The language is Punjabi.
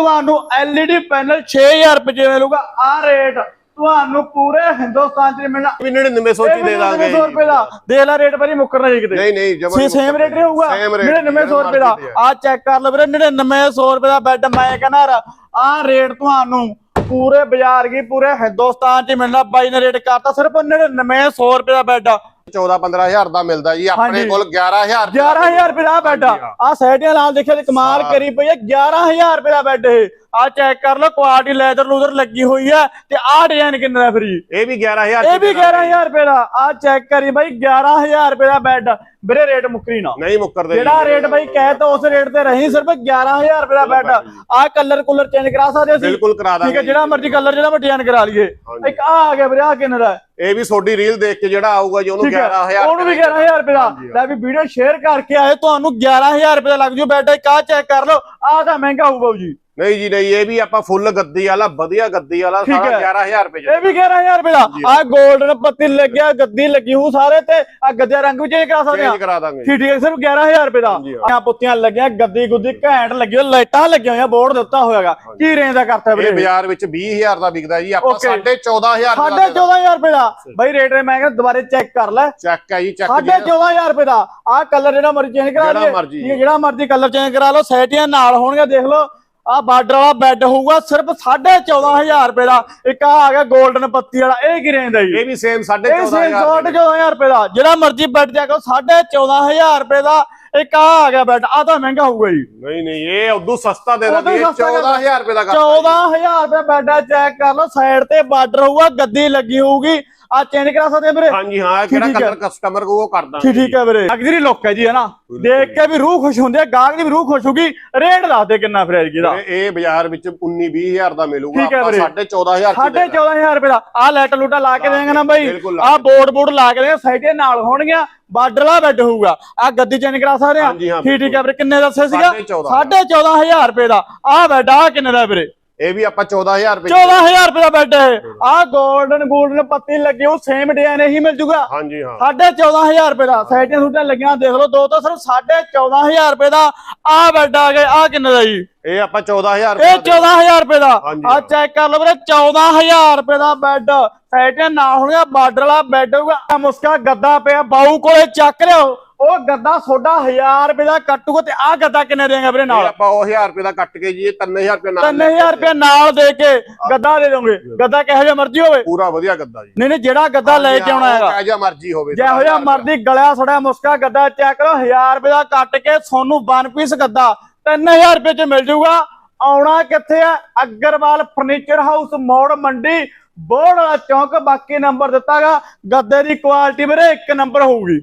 ਤੁਹਾਨੂੰ LED ਪੈਨਲ 6000 ਰੁਪਏ ਚ ਮਿਲੂਗਾ ਆ ਰੇਟ ਤੁਹਾਨੂੰ ਪੂਰੇ ਹਿੰਦੁਸਤਾਨ ਚ ਮਿਲਣਾ। ਵੀ 99 ਸੋਚੀ ਦੇ ਦਾਂਗੇ। 9900 ਰੁਪਏ ਦਾ। ਦੇਖ ਲੈ ਰੇਟ ਭਾਜੀ ਮੁੱਕਰਨਾ ਜੀ ਕਿਤੇ। ਨਹੀਂ ਨਹੀਂ ਜਮਾਂ ਸੇਮ ਰੇਟ rate 9900 ਰੁਪਏ ਦਾ। ਆ। ਚੈੱਕ ਕਰ ਲਓ ਵੀਰੇ 9900 ਰੁਪਏ ਦਾ ਬੈੱਡ ਮੈਂ ਕਹਿੰਦਾ ਆ ਰੇਟ ਤੁਹਾਨੂੰ ਪੂਰੇ ਬਾਜ਼ਾਰ ਕੀ ਪੂਰੇ ਹਿੰਦੁਸਤਾਨ ਚ ਮਿਲਣਾ। ਬਾਈ ਨੇ ਰੇਟ ਕਰਤਾ ਸਿਰਫ 9900 ਰੁਪਏ ਦਾ ਬੈੱਡ 14 15000 ਦਾ ਮਿਲਦਾ ਜੀ ਆਪਣੇ। ਕੋਲ 11000 ਦਾ 11000 ਰੁਪਏ ਦਾ ਬੈੱਡ ਆ। ਸੈਟੀਆਂ ਨਾਲ ਦੇਖਿਆ ਤੇ ਕਮਾਲ। ਕਰੀ ਪਈ ਹੈ 11000 ਰੁਪਏ ਦਾ ਬੈੱਡ ਇਹ। ਆ ਚੈੱਕ ਕਰ ਲਓ ਕੁਆਲਿਟੀ ਲੈਦਰ ਲੂਦਰ ਲੱਗੀ ਹੋਈ ਹੈ ਤੇ ਆਹ ਡਿਜ਼ਾਈਨ ਕਿੰਨੇ ਦਾ ਫਰੀ ਇਹ ਵੀ 11000 ਇਹ ਵੀ 11000 ਰੁਪਏ ਦਾ। ਆ ਚੈੱਕ ਕਰੀ ਬਾਈ 11000 ਰੁਪਏ ਦਾ ਬੈੱਡ। ਵੀਰੇ ਰੇਟ ਮੁੱਕਰੀ ਨਾ। ਨਹੀਂ ਮੁੱਕਰਦੇ। ਜਿਹੜਾ ਰੇਟ ਬਾਈ ਕਹਿ ਤਾ ਉਸ ਰੇਟ ਤੇ ਰਹੀ ਸਿਰਫ 11000 ਰੁਪਏ ਦਾ ਬੈੱਡ ਆ ਕਲਰ ਕੁਲਰ ਚੇਂਜ ਕਰਾ ਸਕਦੇ ਸੀ ਬਿਲਕੁਲ ਕਰਾ ਠੀਕ ਹੈ ਦਾਂਗੇ ਜਿਹੜਾ ਮਰਜ਼ੀ ਕਲਰ ਜਿਹੜਾ ਮੈਂ ਡਿਜ਼ਾਈਨ ਕਰਾ ਲਈਏ। ਇੱਕ ਆ ਆ ਗਿਆ ਵੀਰੇ ਆ ਕਿੰਨੇ ਦਾ? ਇਹ ਵੀ ਤੁਹਾਡੀ ਰੀਲ ਦੇਖ ਕੇ ਜਿਹੜਾ ਆਊਗਾ ਜੀ ਉਹਨੂੰ ਠੀਕ ਹੈ। 11000 ਉਹਨੂੰ ਵੀ 11000 ਰੁਪਏ ਦਾ ਲੈ ਵੀ ਵੀਡੀਓ ਸ਼ੇਅਰ ਕਰਕੇ ਆਏ ਤੁਹਾਨੂੰ 11000 ਰੁਪਏ ਦਾ ਲੱਗ ਜੂ ਬੈੱਡ ਇੱਕ ਆ ਚੈੱਕ ਕਰ ਲਓ। ਆ ਤਾਂ ਮਹਿੰਗਾ ਹੋਊ ਬਾਊ ਜੀ। ਨਹੀਂ ਜੀ ਨਹੀਂ ਇਹ ਵੀ ਆਪਾਂ ਫੁੱਲ ਗੱਦੀ ਵਾਲਾ ਵਧੀਆ ਗੱਦੀ ਵਾਲਾ ਸਾਰਾ ਹੈ। 11000 ਰੁਪਏ ਇਹ ਵੀ 11000 ਰੁਪਏ ਦਾ। ਆ 골ਡਨ ਪੱਤੀ ਲੱਗਿਆ ਗੱਦੀ ਲੱਗੀ ਹੂ ਸਾਰੇ ਤੇ। ਆ ਗੱਦਿਆ ਰੰਗ ਵੀ ਚੇਂਜ ਕਰਾ ਸਕਦੇ ਆ ਚੇਂਜ ਕਰਾ ਦਾਂਗੇ ਠੀਕ ਠੀਕ ਸਿਰਫ 11000 ਰੁਪਏ ਦਾ। ਆ ਪੁੱਤੀਆਂ ਲੱਗੀਆਂ ਗੱਦੀ ਗੁੱਦੀ ਘੈਂਟ ਲੱਗੀ ਹੋਈ, ਲਾਈਟਾਂ ਲੱਗੀਆਂ ਹੋਈਆਂ ਬੋਰਡ ਦਿੱਤਾ ਹੋਇਆਗਾ। ਕੀ ਰੇਂਜ ਦਾ ਕਰਤਾ ਇਹ ਵੀਰੇ ਬਾਜ਼ਾਰ ਵਿੱਚ 20000 ਦਾ ਵਿਕਦਾ ਜੀ। ਆਪਾਂ Okay। 14500 ਸਾਢੇ 14000 ਰੁਪਏ ਦਾ। ਬਾਈ ਰੇਟ ਮੈਂ ਕਿਹਾ ਦੁਬਾਰੇ ਚੈੱਕ ਕਰ ਲੈ। ਚੱਕ ਹੈ ਜੀ ਚੱਕ ਸਾਢੇ 14000 ਰੁਪਏ ਦਾ। ਆਹ ਕਲਰ ਜਿਹੜਾ ਮਰਜ਼ੀ ਚੇਂਜ ਕਰਾ ਲਈਏ। ਜਿਹੜਾ ਮਰਜ਼ੀ ਕਲਰ ਚੇਂਜ ਕਰਾ ਲਓ। ਸੈਟੀਆਂ ਨਾਲ ਹੋਣਗੇ ਦੇਖ ਲਓ। ਆਹ ਬਾਰਡਰ ਵਾਲਾ ਬੈੱਡ ਹੋਊਗਾ ਸਿਰਫ 14500 ਰੁਪਏ ਦਾ। ਇੱਕ ਆ ਆ ਗਿਆ 골ਡਨ ਪੱਤੀ ਵਾਲਾ ਇਹ ਕੀ ਰੇਂਜ ਦਾ ਜੀ? ਇਹ ਵੀ ਸੇਮ ਇਹ ਸੇਮ 14500 14000 ਰੁਪਏ ਦਾ। ਜਿਹੜਾ ਮਰਜ਼ੀ ਬੈੱਡ ਜਾ ਕੇ 14500 ਰੁਪਏ ਦਾ ਇੱਕ ਆ ਆ ਗਿਆ ਬੈੱਡ ਆ ਤਾਂ ਮਹਿੰਗਾ ਹੋਊਗਾ ਜੀ। ਨਹੀਂ ਨਹੀਂ ਇਹ ਉਦੋਂ ਸਸਤਾ ਦੇ ਦਾਂਗੇ ਹੀ ਸਸਤਾ ਕਰ 14000 ਰੁਪਏ ਦਾ ਕਰਤਾ 14000 ਰੁਪਏ ਬੈੱਡ ਆ ਚੈੱਕ ਕਰ ਲਓ ਸਾਈਡ ਤੇ ਬਾਰਡਰ ਹੋਊਗਾ ਗੱਦੀ ਲੱਗੀ ਹੋਊਗੀ। ਆ ਚੇਂਜ ਕਰਾ ਸਕਦੇ ਆ ਵੀਰੇ? ਹਾਂਜੀ ਹਾਂ ਕਿਹੜਾ। ਕਲਰ ਕਸਟਮਰ ਕੋ ਉਹ ਕਰ ਠੀਕ ਦਾਂਗੇ ਠੀਕ ਹੈ ਵੀਰੇ। ਲਗਜ਼ਰੀ ਲੁੱਕ ਹੈ ਜੀ ਹੈ ਨਾ? ਦੇਖ ਕੇ ਵੀ ਰੂਹ ਖੁਸ਼ ਹੁੰਦੀ ਹੈ ਗਾਹਕ ਦੀ ਵੀ ਰੂਹ ਖੁਸ਼ ਹੋਗੀ ਰੇਟ ਦੱਸ ਦੇ ਕਿੰਨਾ ਫਿਰ ਐਤਕੀ ਦਾ ਇਹ ਬਾਜ਼ਾਰ ਵਿੱਚ 19 20000 ਦਾ ਮਿਲੂਗਾ ਆਪਾਂ। 14500 ਸਾਢੇ 14000 ਰੁਪਏ ਦਾ। ਆ ਲੈਟ ਲੂਟਾ ਲਾ ਕੇ ਦੇਂਗੇ ਨਾ ਬਾਈ। ਬਿਲਕੁਲ ਲਾ ਆ ਬੋਰਡ ਬੋਰਡ ਲਾ ਕੇ ਦੇਂਗੇ ਸਾਈਡੇ ਨਾਲ ਹੋਣਗੀਆਂ ਬਾਰਡਰ ਵਾਲਾ ਬੈੱਡ ਹੋਊਗਾ। ਆ ਗੱਦੀ ਚੇਂਜ ਕਰਾ ਸਕਦੇ ਆ। ਠੀਕ ਠੀਕ ਹੈ ਵੀਰੇ ਕਿੰਨੇ ਦੱਸੇ ਸੀਗਾ? ਸਾਢੇ ਚੌਦਾਂ। ਸਾਢੇ 14000 ਰੁਪਏ ਦਾ। ਆ ਬੈੱਡ ਆ ਕਿੰਨੇ ਦਾ ਵੀਰੇ? ਇਹ ਵੀ ਆਪਾਂ 14000 ਰੁਪਏ 14000 ਰੁਪਏ ਦਾ ਬੈੱਡ ਹੈ। ਆ 골ਡਨ 골ਡਨ ਪੱਤੀ ਲੱਗੀ ਉਹ ਸੇਮ ਡਿਜ਼ਾਈਨ ਹੀ ਮਿਲ ਜੂਗਾ। ਹਾਂਜੀ ਹਾਂ। ਸਾਢੇ 14000 ਰੁਪਏ ਦਾ। ਸਾਈਡਾਂ ਸੂਟਾਂ ਲੱਗੀਆਂ ਦੇਖ ਲਓ ਦੋ ਤਾਂ ਸਿਰਫ ਸਾਢੇ 14000 ਰੁਪਏ ਦਾ। ਆ ਬੈੱਡ ਆ ਗਿਆ ਆ ਕਿੰਨੇ ਦਾ ਜੀ? ਇਹ ਆਪਾਂ 14000 ਇਹ ਰੁਪਏ 14000 ਰੁਪਏ ਦਾ। ਆ। ਚੈੱਕ ਕਰ ਲਓ ਵੀਰੇ 14000 ਰੁਪਏ ਦਾ ਬੈੱਡ ਸਾਈਡਾਂ ਨਾ ਹੋਣਗਾ ਬਾਰਡਰ ਵਾਲਾ ਬੈੱਡ ਹੋਊਗਾ। ਮੁਸਕਾ ਗੱਦਾ ਪਿਆ ਬਾਊ ਕੋਲੇ ਚੱਕ ਲਿਓ। ਉਹ ਗੱਦਾ ਤੁਹਾਡਾ 1000 ਰੁਪਏ ਦਾ ਕੱਟੂਗਾ ਤੇ ਆ ਗੱਦਾ ਕਿੰਨੇ ਦੇਗਾ ਵੀਰੇ ਨਾਲ? ਆਪਾਂ ਉਹ 1000 ਰੁਪਏ ਦਾ ਕੱਟ ਕੇ ਜੀ ਇਹ 3000 ਰੁਪਏ ਨਾਲ 3000 ਰੁਪਏ ਨਾਲ ਦੇ ਕੇ ਗੱਦਾ ਦੇ ਦੋਗੇ। ਗੱਦਾ ਕਿਹੋ ਜਿਹਾ ਮਰਜ਼ੀ ਹੋਵੇ। ਪੂਰਾ ਵਧੀਆ ਗੱਦਾ ਜੀ। ਨਹੀਂ ਨਹੀਂ ਜਿਹੜਾ ਗੱਦਾ ਲੈ ਕੇ ਆਉਣਾ ਹੈਗਾ। ਕਿਹੋ ਜਿਹਾ ਮਰਜ਼ੀ ਹੋਵੇ ਜਿਹੋ ਜਿਹਾ ਮਰਜ਼ੀ ਗਲਿਆ ਸੜਿਆ ਮੁਸਕਾ ਗੱਦਾ ਚੈੱਕ ਕਰੋ 1000 ਰੁਪਏ ਦਾ ਕੱਟ ਕੇ ਸੋਨੂੰ ਵਨ ਪੀਸ ਗੱਦਾ। 3000 ਰੁਪਏ ਚ ਮਿਲ ਜਾਊਗਾ ਆਉਣਾ ਕਿੱਥੇ ਆ? ਅਗਰਵਾਲ ਫਰਨੀਚਰ ਹਾਊਸ ਮੋੜ ਮੰਡੀ ਵਾਲਾ ਚੌਂਕ। ਬਾਕੀ ਨੰਬਰ ਦਿੱਤਾਗਾ ਗੱਦੇ ਦੀ ਕੁਆਲਿਟੀ ਵੀਰੇ ਇੱਕ ਨੰਬਰ ਹੋਊਗੀ।